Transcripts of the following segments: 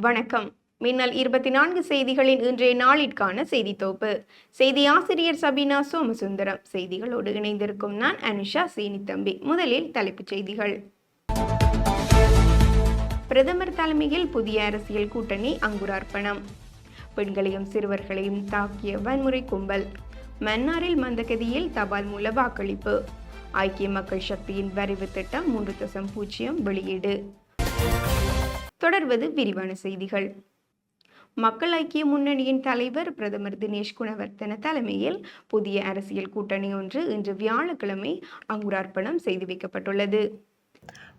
வணக்கம். மின்னல் இருபத்தி நான்கு செய்திகளின் இன்றைய நாளிற்கான செய்தி தொகுப்பு. செய்தி ஆசிரியர் சபீனா சோமசுந்தரம் செய்திகளோடு இணைந்திருக்கும் நான் அனுஷா சீனித்தம்பி. முதலில் தலைப்புச் செய்திகள். பிரதமர் தலைமையில் புதிய அரசியல் கூட்டணி அங்குரார்ப்பணம். பெண்களையும் சிறுவர்களையும் தாக்கிய வன்முறை கும்பல். மன்னாரில் மந்தகதியில் தபால் மூல வாக்களிப்பு. ஐக்கிய மக்கள் சக்தியின் வரைவு திட்டம் மூன்று தசம் பூஜ்ஜியம் வெளியீடு. தொடர்வது விரிவான செய்திகள். மக்கள் ஐக்கிய முன்னணியின் தலைவர் பிரதமர் தினேஷ் குணவர்த்தன தலைமையில் புதிய அரசியல் கூட்டணி ஒன்று இன்று வியாழக்கிழமை அங்குரார்ப்பணம் செய்து வைக்கப்பட்டுள்ளது.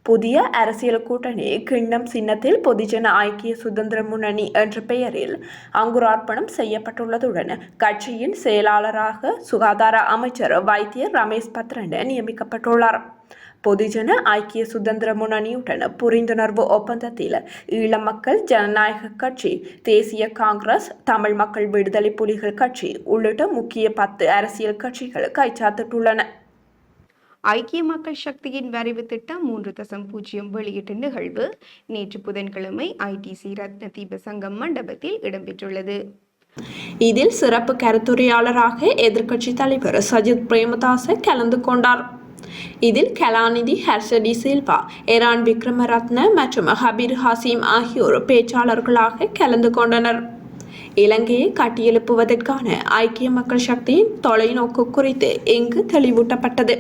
புதிய அரசியல் கூட்டணி கிண்ணம் சின்னத்தில் பொதுஜன ஐக்கிய சுதந்திர முன்னணி என்ற பெயரில் அங்குரார்ப்பணம் செய்யப்பட்டுள்ளதுடன் கட்சியின் செயலாளராக சுகாதார அமைச்சர் வைத்தியர் ரமேஷ் பத்ரன் நியமிக்கப்பட்டுள்ளார். பொதுஜன ஐக்கிய சுதந்திர முன்னணியுடன் புரிந்துணர்வு ஒப்பந்தத்தில் ஈழ மக்கள் ஜனநாயக கட்சி தேசிய காங்கிரஸ் தமிழ் மக்கள் விடுதலை புலிகள் கட்சி உள்ளிட்ட முக்கிய பத்து அரசியல் கட்சிகள் கைச்சாத்திட்டுள்ளன. ஐக்கிய மக்கள் சக்தியின் வரைவு திட்டம் மூன்று தசம் பூஜ்ஜியம் வெளியீட்டு நிகழ்வு நேற்று புதன்கிழமை ஐடிசி ரத்ன தீப சங்கம் மண்டபத்தில் இடம்பெற்றுள்ளது. இதில் சிறப்பு கருத்துரையாளராக எதிர்க்கட்சி தலைவர் சஜித் பிரேமதாச கலந்து கொண்டார். இதில் கலாநிதி ஹர்ஷடி சில்வா எரான் விக்ரமரத்ன மற்றும் ஹபீர் ஹாசிம் ஆகியோர் பேச்சாளர்களாக கலந்து கொண்டனர். இலங்கையை கட்டியெழுப்புவதற்கான ஐக்கிய மக்கள் சக்தியின் தொலைநோக்கு குறித்து இங்கு தெளிவூட்டப்பட்டது.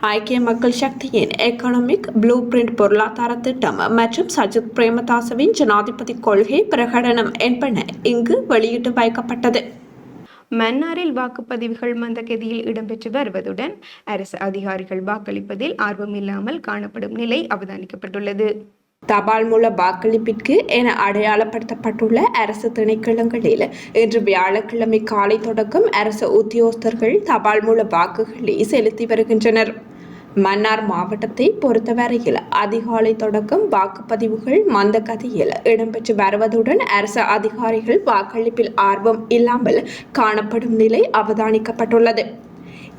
ஐக்கிய மக்கள் சக்தியின் எக்கனாமிக் ப்ளூ பிரிண்ட் பொருளாதார திட்டம் மற்றும் சஜித் பிரேமதாசவின் ஜனாதிபதி கொள்கை பிரகடனம் என்பன இங்கு வெளியிட்டு வைக்கப்பட்டது. மன்னாரில் வாக்குப்பதிவுகள் மந்தகதியில் இடம்பெற்று வருவதுடன் அரசு அதிகாரிகள் வாக்களிப்பதில் ஆர்வமில்லாமல் காணப்படும் நிலை அவதானிக்கப்பட்டுள்ளது. தபால் மூல வாக்களிப்பிற்கு என அடையாளப்படுத்தப்பட்டுள்ள அரசு திணைக்களங்களில் இன்று வியாழக்கிழமை காலை தொடக்கம் அரசு உத்தியோகஸ்தர்கள் தபால் மூல வாக்குகளை செலுத்தி வருகின்றனர். மன்னார் மாவட்டத்தை பொறுத்தவரையில் அதிகாலை தொடக்கம் வாக்குப்பதிவுகள் மந்தகதியில் இடம்பெற்று வருவதுடன் அரசு அதிகாரிகள் வாக்களிப்பில் ஆர்வம் இல்லாமல் காணப்படும் நிலை அவதானிக்கப்பட்டுள்ளது.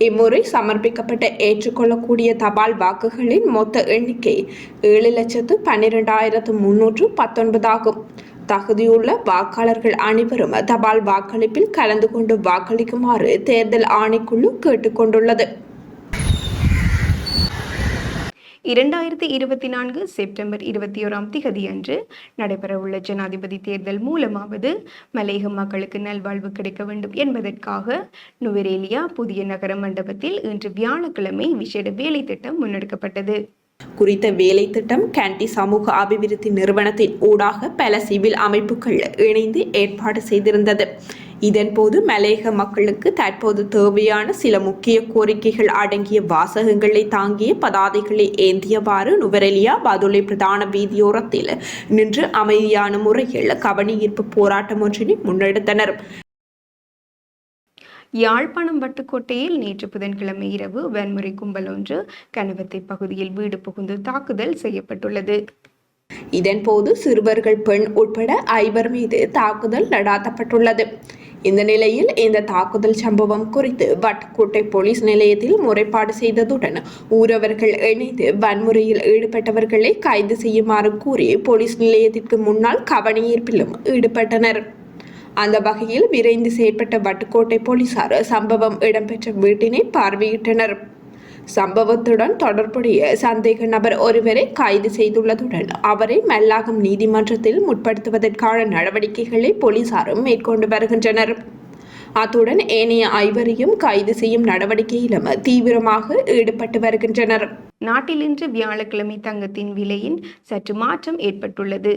இம்முறை சமர்ப்பிக்கப்பட்ட ஏற்றுக்கொள்ளக்கூடிய தபால் வாக்குகளின் மொத்த எண்ணிக்கை ஏழு லட்சத்து பன்னிரெண்டாயிரத்து முன்னூற்று பத்தொன்பதாகும் தகுதியுள்ள வாக்காளர்கள் அனைவரும் தபால் வாக்களிப்பில் கலந்து கொண்டு வாக்களிக்குமாறு தேர்தல் ஆணைக்குழு கேட்டுக்கொண்டுள்ளது. இரண்டாயிரத்தி இருபத்தி நான்கு செப்டம்பர் இருபத்தி ஓராம் திகதி அன்று நடைபெறவுள்ள ஜனாதிபதி தேர்தல் மூலமாவது மலையக மக்களுக்கு நல்வாழ்வு கிடைக்க வேண்டும் என்பதற்காக நுவரேலியா புதிய நகர மண்டபத்தில் இன்று வியாழக்கிழமை விசேட வேலை திட்டம் முன்னெடுக்கப்பட்டது. குறித்த வேலை திட்டம் கேண்டி சமூக அபிவிருத்தி நிறுவனத்தின் ஊடாக பல சிவில் அமைப்புகள் இணைந்து ஏற்பாடு செய்திருந்தது. இதன்போது மலையக மக்களுக்கு தற்போது தேவையான சில முக்கிய கோரிக்கைகள் அடங்கிய வாசகங்களை தாங்கிய பதாதைகளை ஏந்தியவாறு நுவரெலியா பதுளை பிரதான வீதியோரத்தில் நின்று அமைதியான முறையில் கவனஈர்ப்பு போராட்டம் ஒன்றினை முன்னெடுத்தனர். யாழ்ப்பாணம் வட்டுக்கோட்டையில் நேற்று புதன்கிழமை இரவு வன்முறை கும்பல் ஒன்று கணவத்தை பகுதியில் வீடு புகுந்து தாக்குதல் செய்யப்பட்டுள்ளது. இதன்போது சிறுவர்கள் பெண் உட்பட ஐவர் மீது தாக்குதல் நடாத்தப்பட்டுள்ளது. இந்த நிலையில் இந்த தாக்குதல் சம்பவம் குறித்து வட்டுக்கோட்டை போலீஸ் நிலையத்தில் முறைப்பாடு செய்ததுடன் ஊரவர்கள் இணைந்து வன்முறையில் ஈடுபட்டவர்களை கைது செய்யுமாறு கூறி போலீஸ் நிலையத்திற்கு முன்னால் கவனஈர்ப்பிலும் ஈடுபட்டனர். அந்த வகையில் விரைந்து செயற்பட்ட வட்டுக்கோட்டை போலீசார் சம்பவம் இடம்பெற்ற வீட்டினை பார்வையிட்டனர். சம்பவத்துடன் தொடர்புடைய சந்தேக நபர் ஒருவரை கைது செய்துள்ளதுடன் அவரை மல்லாகம் நீதிமன்றத்தில் முற்படுத்துவதற்கான நடவடிக்கைகளை போலீசாரும் மேற்கொண்டு வருகின்றனர். அத்துடன் ஏனைய ஐவரையும் கைது செய்யும் நடவடிக்கையிலும் தீவிரமாக ஈடுபட்டு வருகின்றனர். நாட்டில் இன்று வியாழக்கிழமை தங்கத்தின் விலையின் சற்று மாற்றம் ஏற்பட்டுள்ளது.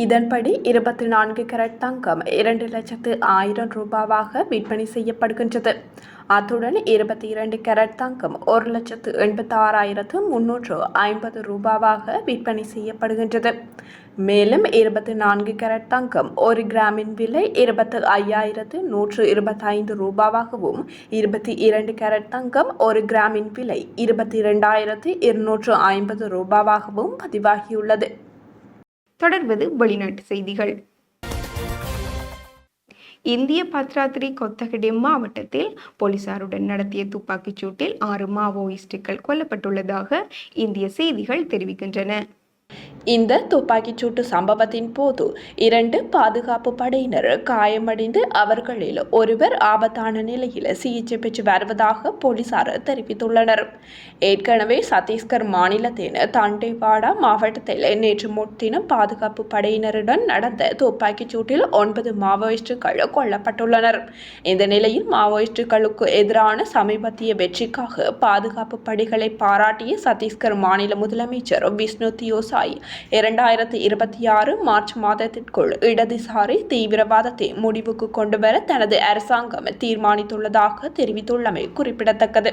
இதன்படி இருபத்தி நான்கு கேரட் தங்கம் இரண்டு லட்சத்து ஆயிரம் ரூபாவாக விற்பனை செய்யப்படுகின்றது. அத்துடன் இருபத்தி இரண்டு கேரட் தங்கம் ஒரு லட்சத்து எண்பத்தி ஆறாயிரத்து முன்னூற்று ஐம்பது ரூபாவாக விற்பனை செய்யப்படுகின்றது. மேலும் இருபத்தி நான்கு கேரட் தங்கம் ஒரு கிராமின் விலை இருபத்து ஐயாயிரத்து நூற்று இருபத்தைந்து ரூபாவாகவும் இருபத்தி இரண்டு கேரட் தங்கம் ஒரு கிராமின் விலை இருபத்தி இரண்டாயிரத்து இருநூற்று ஐம்பது ரூபாவாகவும் பதிவாகியுள்ளது. தொடர்வது வெளிநாட்டு செய்திகள். இந்திய பத்ராத்திரி கொத்தகடே மாவட்டத்தில் போலீசாருடன் நடத்திய துப்பாக்கிச் சூட்டில் ஆறு மாவோயிஸ்டுகள் கொல்லப்பட்டுள்ளதாக இந்திய செய்திகள் தெரிவிக்கின்றன. இந்த துப்பாக்கிச்சூட்டு சம்பவத்தின் போது இரண்டு பாதுகாப்பு படையினர் காயமடைந்து அவர்களில் ஒருவர் ஆபத்தான நிலையில் சிகிச்சை பெற்று வருவதாக போலீசார் தெரிவித்துள்ளனர். ஏற்கனவே சத்தீஸ்கர் மாநிலத்தின் தண்டேவாடா மாவட்டத்தில் நேற்று முன்தினம் பாதுகாப்பு படையினருடன் நடந்த துப்பாக்கிச்சூட்டில் ஒன்பது மாவோயிஸ்டுகள் கொல்லப்பட்டுள்ளனர். இந்த நிலையில் மாவோயிஸ்டுகளுக்கு எதிரான சமீபத்திய வெற்றிக்காக பாதுகாப்பு படைகளை பாராட்டிய சத்தீஸ்கர் மாநில முதலமைச்சர் விஷ்ணு தியோசாய் இரண்டாயிரத்தி இருபத்தி ஆறு மார்ச் மாதத்திற்குள் இடதுசாரி தீவிரவாதத்தை முடிவுக்கு கொண்டுவர தனது அரசாங்கம் தீர்மானித்துள்ளதாக தெரிவித்துள்ளமை குறிப்பிடத்தக்கது.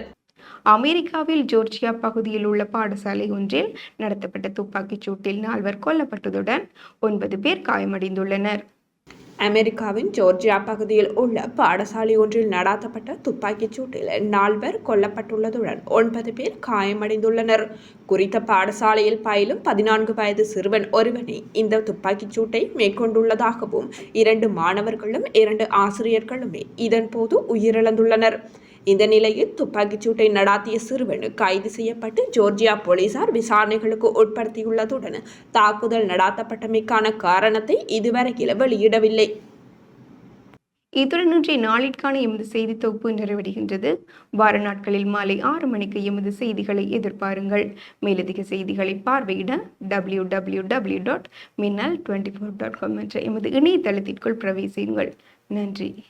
அமெரிக்காவில் ஜோர்ஜியா பகுதியில் உள்ள பாடசாலை ஒன்றில் நடத்தப்பட்ட துப்பாக்கிச் சூட்டில் நால்வர் கொல்லப்பட்டதுடன் ஒன்பது பேர் காயமடைந்துள்ளனர். அமெரிக்காவின் ஜோர்ஜியா பகுதியில் உள்ள பாடசாலை ஒன்றில் நடாத்தப்பட்ட துப்பாக்கிச் சூட்டில் நால்வர் கொல்லப்பட்டுள்ளதுடன் ஒன்பது பேர் காயமடைந்துள்ளனர். குறித்த பாடசாலையில் பயிலும் பதினான்கு வயது சிறுவன் ஒருவனே இந்த துப்பாக்கிச் சூட்டை மேற்கொண்டுள்ளதாகவும் இரண்டு மாணவர்களும் இரண்டு ஆசிரியர்களுமே இதன்போது உயிரிழந்துள்ளனர். இந்த நிலையில் துப்பாக்கிச் சூட்டை நடாத்திய சிறுவன் கைது செய்யப்பட்டு ஜோர்ஜியா போலீசார் விசாரணைகளுக்கு உட்படுத்தியுள்ளதுடன் தாக்குதல் நடாத்தப்பட்டமைக்கான காரணத்தை இதுவரையில் வெளியிடவில்லை. இத்துடன் இன்றைய நாளிற்கான எமது செய்தி தொகுப்பு நிறைவடைகின்றது. வார நாட்களில் மாலை ஆறு மணிக்கு எமது செய்திகளை எதிர்பாருங்கள். மேலதிக செய்திகளை பார்வையிட W W W dot Minnal twenty four dot com என்ற எமது இணையதளத்திற்குள் பிரவேசியுங்கள். நன்றி.